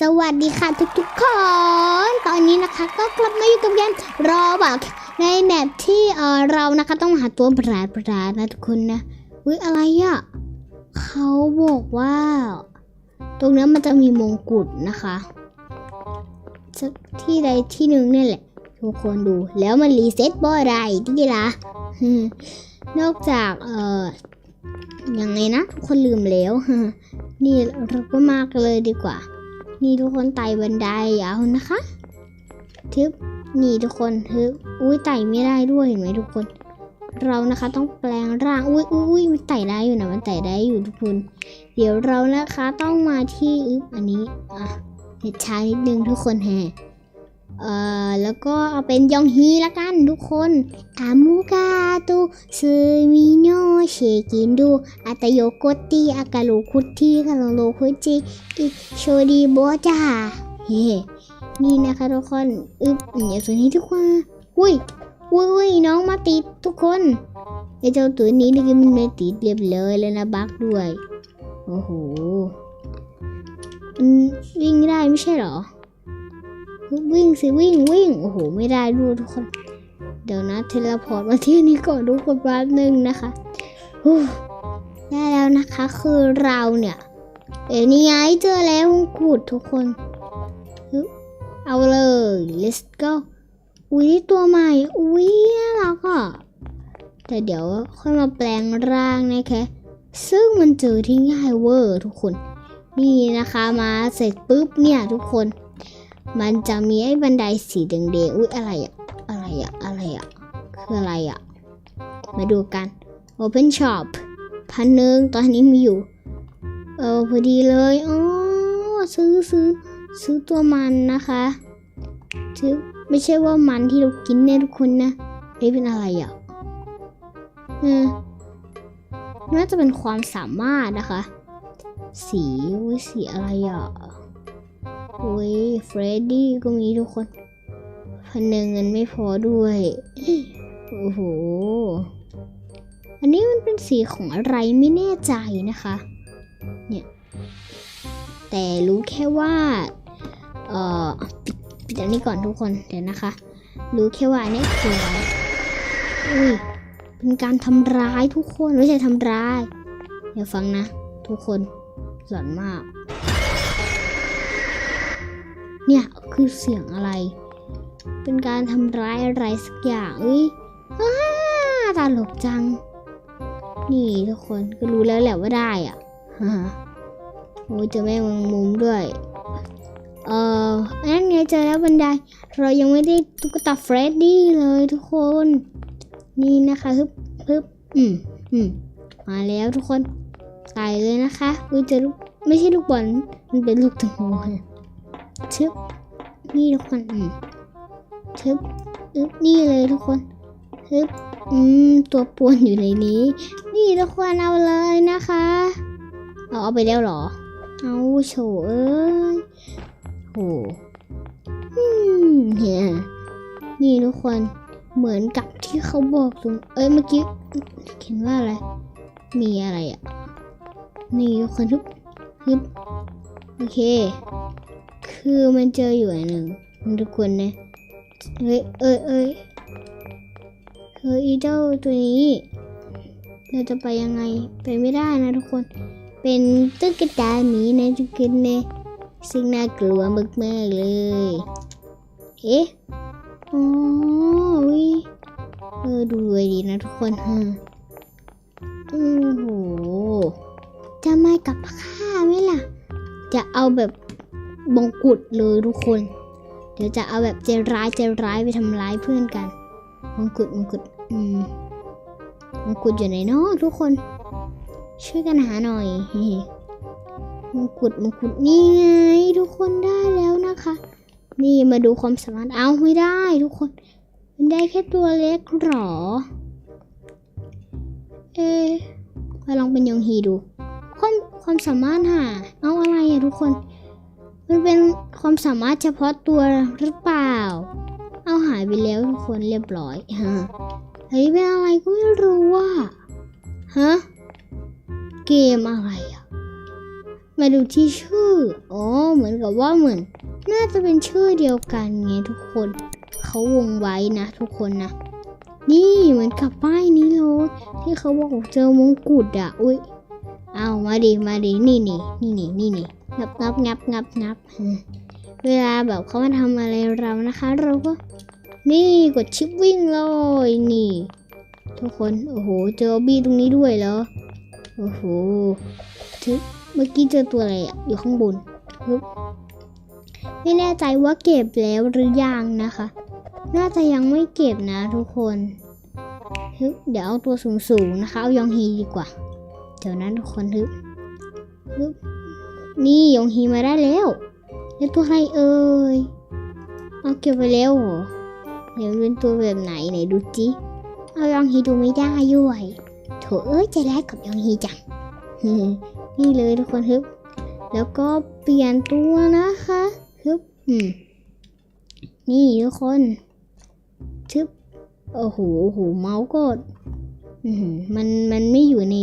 สวัสดีค่ะทุกๆคน ตอนนี้นะคะก็กลับมาอยู่กับเกมรอบอกในแบบที่เออเรานะคะต้องหาตัวปราดปราดนะทุกคนนะวิอะไรอะ่ะเขาบอกว่า ตรงนั้นมันจะมีมงกุฎนะคะสักที่ใดที่หนึ่งนี่แหละ ทุกคนดูแล้วมันรีเซ็ตบ่อะไรที่ละนอกจากเออยังไงนะทุกคนลืมแล้วนี่เราก็มากเลยดีกว่า นี่ทุกคนไต่บันไดเอานะคะทึบนี่ทุกคนทึบอุ้ยไต่ไม่ได้ด้วยเห็นไหมทุกคน เรานะคะต้องแปลงร่างอุ้ยอุ้ยมันไต่ได้อยู่นะมันไต่ได้อยู่ทุกคน เดี๋ยวเรานะคะต้องมาที่อึบอันนี้อะเด็ดช้านิดนึงทุกคนแฮ เอ่อแล้วก็เอาเป็นยองฮีละกันทุกคนอามูกาตุซึมิโนเชกินดูอาตโยโกติอากาโลคุติคาโลโลคุจิอิโชดีโบจาเฮ้นี่นะคะทุกคนอึบอย่างตัวนี้ทุกคนอุ้ยอุ้ยอุ้ยน้องมาติดทุกคนไอเจ้าตัวนี้นี่ก็มันไม่ติดเรียบเลยแล้วนะบักด้วย โอ้โหมันวิ่งได้ไม่ใช่หรอ วิ่งสิวิ่งวิ่งโอ้โหไม่ได้ด้วยทุกคน เดี๋ยวนะเทเลพอร์ตมาที่นี่ก่อนทุกคนแป๊บนึงนะคะได้แล้วนะคะคือเราเนี่ยเอ้ยนี่ไงเจอแล้วมงกุฎทุกคนเอาเลย let's go อุ้ยตัวใหม่อุ้ยน่ารักอะแต่เดี๋ยวค่อยมาแปลงร่างนะคะซึ่งมันเจอที่ง่ายเวอร์ทุกคน นี่นะคะมาเสร็จปุ๊บเนี่ยทุกคน มันจะมีไอ้บันไดสีแดงๆอุ้ยอะไรอะอะไรอะอะไรอะคืออะไรอะมาดูกัน Open Shop พันหนึ่งตอนนี้มีอยู่ เออพอดีเลยอ๋อซื้อซื้อซื้อตัวมันนะคะซื้อไม่ใช่ว่ามันที่เรากินเนี่ยทุกคนนะนี่เป็นอะไรอะเออน่าจะเป็นความสามารถนะคะ สีสีอะไรอะ อุ้ยเฟรดดี้ก็มีทุกคนพันหนึ่งเงินไม่พอด้วย โอ้โห อันนี้มันเป็นสีของอะไรไม่แน่ใจนะคะ เนี่ย แต่รู้แค่ว่า เอ่อปิดปิดอันนี้ก่อนทุกคน เดี๋ยวนะคะ รู้แค่ว่าอันนี้คืออุ้ยเป็นการทำร้ายทุกคน ไม่ใช่ทำร้าย เดี๋ยวฟังนะ ทุกคนสอนมาก เนี่ยคือเสียงอะไร เป็นการทำร้ายอะไรสักอย่างอุ้ยอ้าตลกจัง นี่ทุกคนก็รู้แล้วแหละว่าได้อะฮ่าโอ้ยเจอแม่งมุมด้วย เอ่อนั่นไงเจอแล้วบันได เรายังไม่ได้ตุ๊กตาเฟรดดี้เลยทุกคน นี่นะคะฮึบฮึบอืมอืมมาแล้วทุกคน ใส่เลยนะคะอุ้ยเจอลูกไม่ใช่ลูกบอล มันเป็นลูกถึงหัว ชึบนี่ทุกคนอืมชึบอึบนี่เลยทุกคนฮึบอืมตัวป่วนอยู่ในนี้ นี่ทุกคนเอาเลยนะคะเอาเอาไปแล้วเหรอ เอาโฉเอ้ยโหอืมเนี่ยนี่ทุกคนเหมือนกับที่เขาบอกตรงเอ้ยเมื่อกี้เขียนว่าอะไร มีอะไรอะ นี่ทุกคนทุกฮึบโอเค คือมันเจออยู่อันหนึ่งทุกคนนะเอ้ย เอ้ยเอ้ยเฮ้ยอีเจ้าตัวนี้ เราจะไปยังไง ไปไม่ได้นะทุกคน เป็นตุ๊กตาหมีนะทุกคนนะซึ่งน่ากลัวมากๆเลย เอ๊ะอ๋อวิเออดูเลยดีนะทุกคนฮะโอ้โห จะมากับข้าไหมล่ะ จะเอาแบบ บงกุฎเลยทุกคน เดี๋ยวจะเอาแบบใจร้ายใจร้ายไปทำร้ายเพื่อนกันมงกุฎมงกุฎอืมมงกุฎอยู่ไหนเนาะทุกคน ช่วยกันหาหน่อยมงกุฎมงกุฎนี่ไง ทุกคนได้แล้วนะคะ นี่มาดูความสามารถเอาไม่ได้ ทุกคน มันได้แค่ตัวเล็กหรอ เอะมาลองเป็นยองฮีดู ความความสามารถหาเอาอะไรอะทุกคน มันเป็นความสามารถเฉพาะตัวหรือเปล่า เอาหายไปแล้วทุกคนเรียบร้อยฮะเฮ้ยเป็นอะไรก็ไม่รู้ว่าฮะเกมอะไรอะ มาดูที่ชื่อ อ๋อ เหมือนกับว่าเหมือน น่าจะเป็นชื่อเดียวกันไงทุกคน เขาวงไว้นะทุกคนนะ นี่เหมือนกับป้ายนี้เลยที่เขาบอกเจอมงกุฎอะ อุ้ย เอามาดิ มาดิ นี่นี่นี่นี่นี่นี่ งับงับงับงับงับเวลาแบบเขามาทำอะไรเรานะคะ เราก็ นี่กดชิปวิ่งเลยนี่ ทุกคน โอ้โห เจอบี้ตรงนี้ด้วยเหรอ โอ้โหทึบเมื่อกี้เจอตัวอะไรอะอยู่ข้างบนฮึบไม่แน่ใจว่าเก็บแล้วหรือยังนะคะ น่าจะยังไม่เก็บนะทุกคนฮึบเดี๋ยวเอาตัวสูงๆนะคะ เอายองฮีดีกว่า เดี๋ยวนั้นทุกคนฮึบฮึบ นี่ยองฮีมาได้แล้วแล้วตัวอะไรเอ่ยเอาเก็บไปแล้วเหรอเดี๋ยวเป็นตัวแบบไหนไหนดูจิเอายองฮีดูไม่ได้ด้วยโถเอ้ยใจร้ายกับยองฮีจังนี่เลยทุกคนฮึบแล้วก็เปลี่ยนตัวนะคะฮึบอืมนี่ทุกคนทึบโอ้โหโอ้โหเมาส์ก็อือหือมันมันไม่อยู่ใน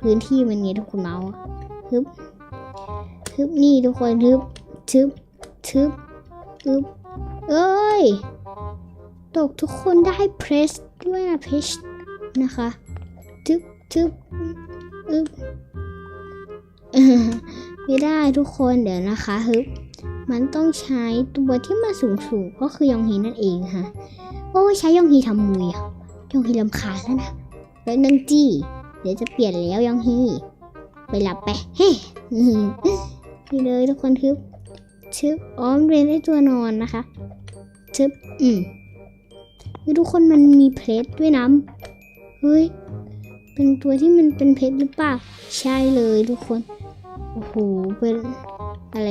พื้นที่มันไงทุกคนเมาส์ฮึบ ฮึบนี่ทุกคนฮึบทึบทึบทึบเอ้ย ตกทุกคนได้เพรสด้วยนะเพชนะคะทึบทึบอึบไม่ได้ทุกคนเดี๋ยวนะคะฮึบมันต้องใช้ตัวที่มาสูงสูงก็คือยองฮีนั่นเองฮะโอ้ใช้ยองฮีทำมุยอะยองฮีลำคาญแล้วนะแล้วนังจี้ เดี๋ยวจะเปลี่ยนแล้วยองฮีไปหลับไปเฮ้ นี่เลยทุกคนทึบชึบอ๋อมเป็นไอตัวนอนนะคะชึบอืมทุกคนมันมีเพลทด้วยนะเฮ้ยเป็นตัวที่มันเป็นเพชรหรือเปล่าใช่เลยทุกคนโอ้โหเป็นอะไร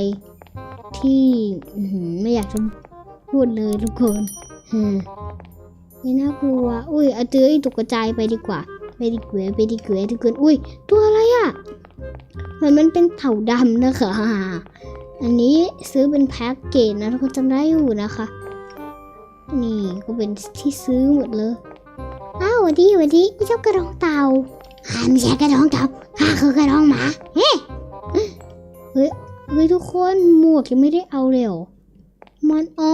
ที่หือไม่อยากจะพูดเลยทุกคนอืมไม่น่ากลัว อุ้ยเอาเจอไอ้ตกกระจายไปดีกว่า ไปดีกว่าไปดีกว่าทุกคน อุ้ย ตัวอะไร เหมือนมันเป็นเต่าดำนะคะ อันนี้ซื้อเป็นแพ็กเกจนะทุกคนจำได้อยู่นะคะ นี่ก็เป็นที่ซื้อหมดเลย อ้าวสวัสดีสวัสดีเจ้ากระดองเต่าข้าไม่ใช่กระดองเต่าข้าคือกระดองหมา เฮ้เฮ้ยเฮ้ยทุกคนหมวกยังไม่ได้เอาเลยเหรอมันอ๋อ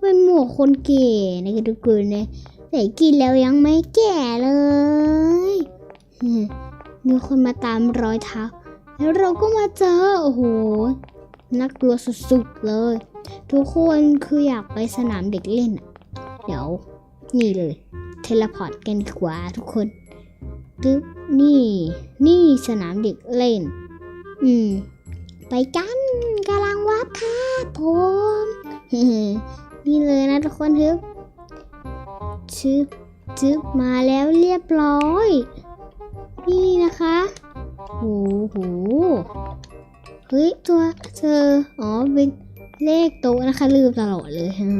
เป็นหมวกคนเก๋นะครับทุกคนนะแต่กินแล้วยังไม่แก่เลยมีคนมาตามรอยเท้า แล้วเราก็มาเจอ โอ้โหน่ากลัวสุดๆเลย ทุกคนคืออยากไปสนามเด็กเล่นอะเดี๋ยว นี่เลย เทเลพอร์ตกันดีกว่าทุกคนตึ๊บนี่ นี่สนามเด็กเล่น อืม ไปกันกำลังวับค่ะผมนี่เลยนะทุกคนทึบชึบชึบมาแล้วเรียบร้อย นี่นะคะ โอ้โหเฮ้ยตัวเจออ๋อเป็นเลขโต๊ะนะคะ ลืมตลอดเลยฮะ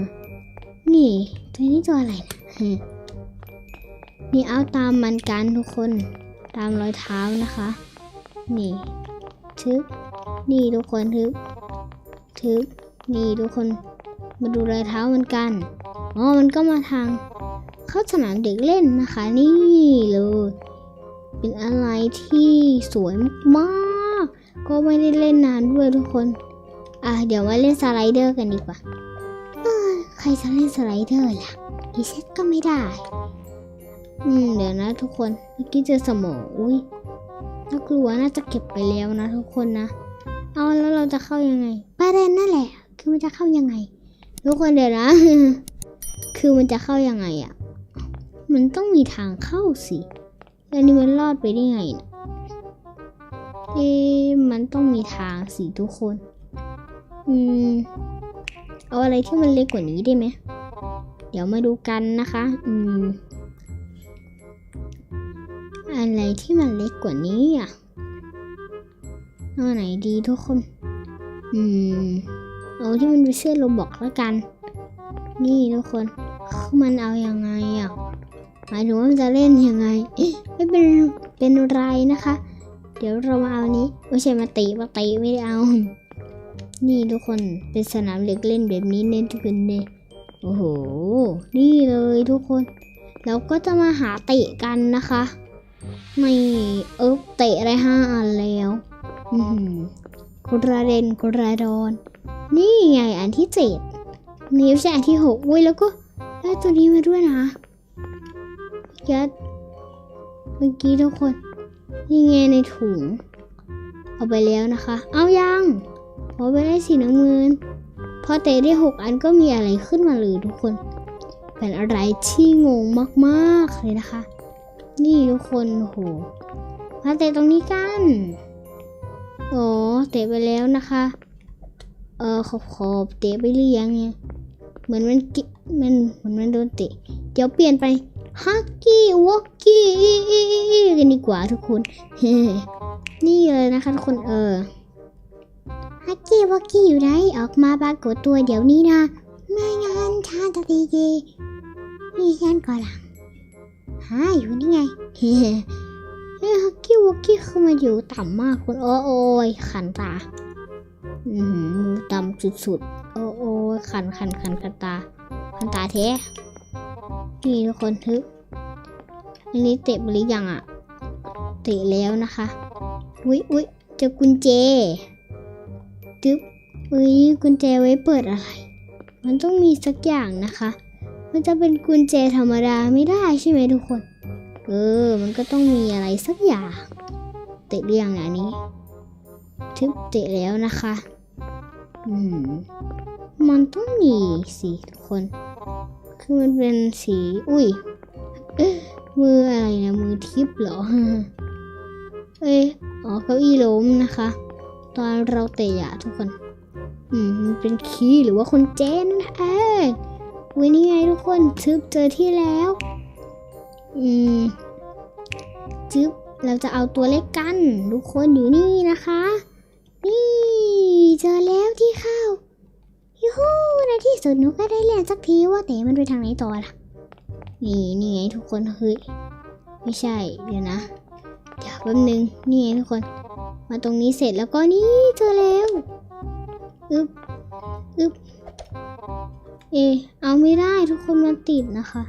นี่ตัวนี้ตัวอะไรนะฮะนี่เอาตามมันกันทุกคน ตามรอยเท้านะคะ นี่ชึบนี่ทุกคนทึบทึบนี่ทุกคน มาดูรอยเท้ามันกันอ๋อมันก็มาทาง เข้าสนามเด็กเล่นนะคะ นี่เลย เป็นอะไรที่สวยมากก็ไม่ได้เล่นนานด้วยทุกคน อะเดี๋ยวมาเล่นสไลเดอร์กันดีกว่าเออใครจะเล่นสไลเดอร์ล่ะดิเซ็ตก็ไม่ได้ อืม เดี๋ยวนะทุกคน เมื่อกี้เจอสมองอุ้ยน่ากลัวน่าจะเก็บไปแล้วนะทุกคนนะ เอาแล้วเราจะเข้ายังไง ประเด็นนั่นแหละ คือมันจะเข้ายังไง ทุกคนเดี๋ยวนะ คือมันจะเข้ายังไงอะ่ะ มันต้องมีทางเข้าสิ แล้วนี่มันรอดไปได้ไงนะเอ๊มันต้องมีทางสิทุกคน อืม เอาอะไรที่มันเล็กกว่านี้ได้ไหม เดี๋ยวมาดูกันนะคะ อืม อะไรที่มันเล็กกว่านี้อะเอาไหนดีทุกคน อืม เอาที่มันเป็นเสื้อโรบอกแล้วกัน นี่ทุกคน มันเอาอยังไงอะ หมายถึงว่ามันจะเล่นยังไง ไม่เป็นเป็นไรนะคะ เดี๋ยวเรามาเอาอันนี้ไม่ใช่มาตีมาตีไม่ได้เอา นี่ทุกคนเป็นสนามเด็กเล่นแบบนี้เน้นทุกคนเนี่ยโอ้โห นี่เลยทุกคน เราก็จะมาหาเตะกันนะคะไม่เออเตะอะไรห้าอันแล้วอือหือกระเด็นกระดอน นี่ไงอันที่เจ็ดนี่ไม่ใช่อันที่หกอุ้ยแล้วก็ได้ตัวนี้มาด้วยนะ ยัดเมื่อกี้ทุกคนนี่ไงในถุง เอาไปแล้วนะคะ เอายังพอไปได้สีน้ำเงินพอเตะได้หกอันก็มีอะไรขึ้นมาเลยทุกคน เป็นอะไรที่งงมากๆเลยนะคะ นี่ทุกคนโหมาเตะตรงนี้กันโอ้เตะไปแล้วนะคะ เออขอบขอบเตะไปหรือยังเนี่ยเหมือนมันกิมันเหมือนมันโดนเตะ เดี๋ยวเปลี่ยนไป ฮักกี้วอกกี้กันดีกว่าทุกคนเฮ้นี่เลยนะคะทุกคนเออฮักกี้วอกกี้อยู่ไหนออกมาปรากฏตัวเดี๋ยวนี้นะ ไม่งั้นชาตตีเกนี่ฉันก่อนหลังหาอยู่นี่ไงเฮ้เฮ้ฮักกี้วอกกี้เข้ามาอยู่ต่ำมากคุณโอ้โอ้ยขันตาอืมต่ำสุดๆโอ้โอ้ยขันขันขันขันตาขันตาแท้ นี่ทุกคนทึอันนี้เตะไปหรือยังอะ เตะแล้วนะคะ อุ๊ยอุ๊ยเจอกุญแจจึ๊บอุ๊ยกุญแจไว้เปิดอะไร มันต้องมีสักอย่างนะคะ มันจะเป็นกุญแจธรรมดาไม่ได้ใช่ไหมทุกคน เออ มันก็ต้องมีอะไรสักอย่าง เตะเรียงอันนี้ ทึบเตะแล้วนะคะ อืม มันต้องมีสิทุกคน คือมันเป็นสี อุ้ย มืออะไรนะ มือทิพย์เหรอ เอ้ย อ๋อ เก้าอี้ล้มนะคะ ตอนเราเตะอะทุกคน อืม มันเป็นคีย์หรือว่าคนเจนนั่นเองอุ้ยนี่ไงทุกคนทึบเจอที่แล้ว อืมจึ๊บเราจะเอาตัวเลขกัน ทุกคนอยู่นี่นะคะ นี่เจอแล้วที่เข้ายูฮูใน ที่สุดหนูก็ได้เรียนสักทีว่าแต่มันไปทางไหนต่อล่ะ นี่นี่ไงทุกคนเฮ้ยไม่ใช่เดี๋ยวนะเดี๋ยวแป๊บนึงนี่ไงทุกคน มาตรงนี้เสร็จแล้วก็นี่เจอแล้วอึบอึบเอ เอาไม่ได้ทุกคนมันติดนะคะ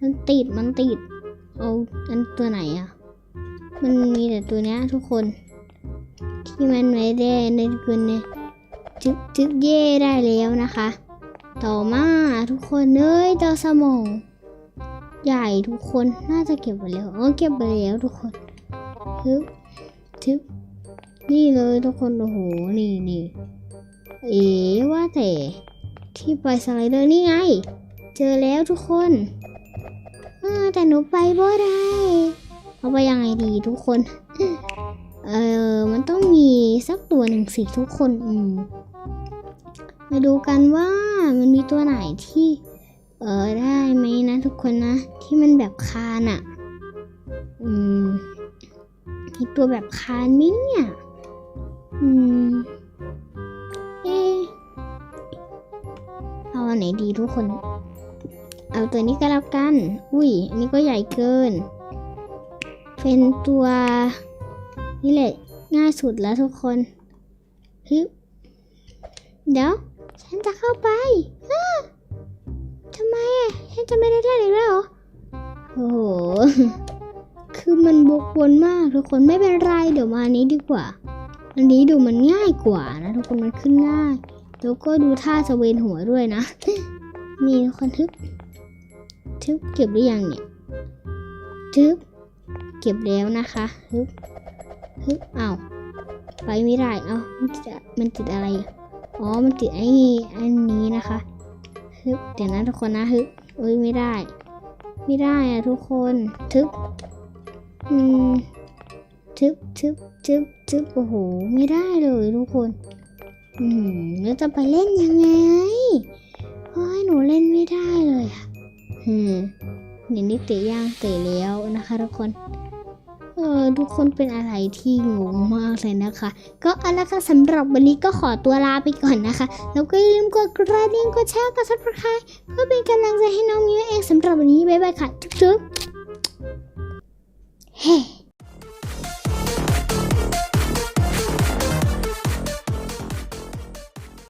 มันติดมันติด เอาอันตัวไหนอะมันมีแต่ตัวเนี้ยทุกคน ที่มันไม่ได้ในคืนเนี่ยจึ๊บจึ๊บเย่ได้แล้วนะคะ ต่อมาทุกคนเอ้ยเจอสมอง ใหญ่ทุกคนน่าจะเก็บไปแล้วเออเก็บไปแล้วทุกคนทึบทึบนี่เลยทุกคนโอ้โหนี่นี่เอ๋ว่าแต่ที่ไปสไลเดอร์นี่ไง เจอแล้วทุกคนเออแต่หนูไปบ่ได้เอาไปยังไงดีทุกคน เออมันต้องมีสักตัวหนึ่งสิทุกคน อืมมาดูกันว่า มันมีตัวไหนที่ เออได้ไหมนะทุกคนนะ ที่มันแบบคานอะ่ะ อืมมีตัวแบบคานไหมเนี่ย อืม เอเอาอันไหนดีทุกคน เอาตัวนี้ก็แล้วกัน อุ้ย อันนี้ก็ใหญ่เกิน เป็นตัวนี่แหละง่ายสุดแล้วทุกคนฮึบเดี๋ยว ฉันจะเข้าไปอ้าทำไมอะ ฉันจะไม่ได้เล่นอีกแล้วเหรอ โอ้โห คือมันบกวนมากทุกคนไม่เป็นไร เดี๋ยวมาอันนี้ดีกว่า อันนี้ดูมันง่ายกว่านะทุกคนมันขึ้นง่าย แล้วก็ดูท่าสเวนหัวด้วยนะ นี่ทุกคนทึบ ทึบเก็บหรือยังเนี่ย ทึบ เก็บแล้วนะคะฮึบฮึบ เอาไปไม่ได้ เอามันติดอะมันติดอะไรอะ อ๋อ มันติดไอ้อันนี้นะคะฮึบเดี๋ยวนะทุกคนนะฮึบเอ้ยไม่ได้ ไม่ได้อะทุกคนทึบอืมทึบทึบทึบทึบโอ้โหไม่ได้เลยทุกคน อืมแล้วจะไปเล่นยังไงโอ้ยหนูเล่นไม่ได้เลยอะอืมเดี๋ยวนี้เตะย่างเตะแล้วนะคะทุกคน ออทุกคนเป็นอะไรที่งงมากเลยนะคะ ก็เอาละค่ะสำหรับวันนี้ก็ขอตัวลาไปก่อนนะคะ แล้วก็อย่าลืมกดกระดิ่งกดแชร์กดซับสไครต์เพื่อเป็นกำลังใจให้น้องมิวเองสำหรับวันนี้บ๊ายบายค่ะจุ๊บๆเฮ้